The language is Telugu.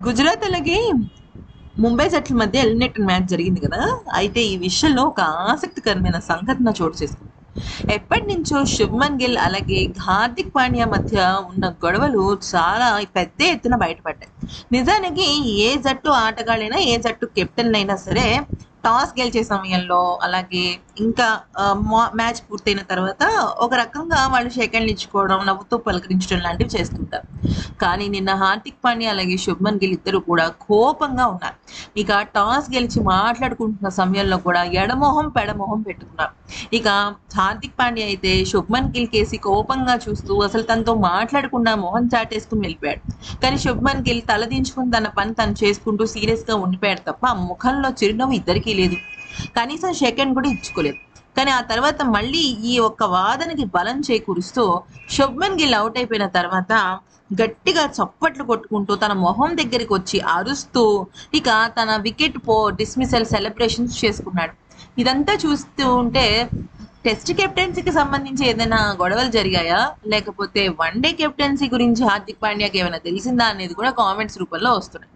గుజరాత్ అలాగే ముంబై జట్ల మధ్య ఎలిమినేటర్ మ్యాచ్ జరిగింది కదా. అయితే ఈ విషయంలో ఒక ఆసక్తికరమైన సంఘటన చోటు చేసుకుంది. ఎప్పటి నుంచో శుభ్మన్ గిల్ అలాగే హార్దిక్ పాండ్యా మధ్య ఉన్న గొడవలు చాలా పెద్ద ఎత్తున బయటపడ్డాయి. నిజానికి ఏ జట్టు ఆటగాళ్ళైనా ఏ జట్టు కెప్టెన్ అయినా సరే టాస్ గెలిచే సమయంలో అలాగే ఇంకా మా- మ్యాచ్ పూర్తయిన తర్వాత ఒక రకంగా వాళ్ళు షేకండ్లు ఇచ్చుకోవడం నవ్వుతూ పలకరించడం లాంటివి చేస్తుంటారు. కానీ నిన్న హార్దిక్ పాండ్యా అలాగే శుభ్మన్ గిల్ ఇద్దరు కూడా కోపంగా ఉన్నారు. ఇక టాస్ గెలిచి మాట్లాడుకుంటున్న సమయంలో కూడా ఎడమొహం పెడమొహం పెట్టుకున్నారు. ఇక హార్దిక్ పాండ్యా అయితే శుభ్మన్ గిల్ కేసి కోపంగా చూస్తూ అసలు తనతో మాట్లాడకుండా మొహం చాటేసుకుని వెళ్ళిపోయాడు. కానీ శుభ్మన్ గిల్ తలదించుకుని తన పని తను చేసుకుంటూ సీరియస్గా ఉండిపోయాడు తప్ప ఆ ముఖంలో చిరునవ్వు ఇద్దరికీ లేదు. కనీసం సెకండ్ కూడా ఇచ్చుకోలేదు. కానీ ఆ తర్వాత మళ్ళీ ఈ ఒక్క వాదనకి బలం చేకూరుస్తూ శుభ్మన్ గిల్ అవుట్ అయిపోయిన తర్వాత గట్టిగా చప్పట్లు కొట్టుకుంటూ తన మొహం దగ్గరికి వచ్చి అరుస్తూ ఇక తన వికెట్ పో డిస్మిసల్ సెలబ్రేషన్స్ చేసుకున్నాడు. ఇదంతా చూస్తూ ఉంటే టెస్ట్ కెప్టెన్సీకి సంబంధించి ఏదైనా గొడవలు జరిగాయా? లేకపోతే వన్ డే కెప్టెన్సీ గురించి హార్దిక్ పాండ్యాకి ఏమైనా తెలిసిందా అనేది కూడా కామెంట్స్ రూపంలో వస్తున్నాయి.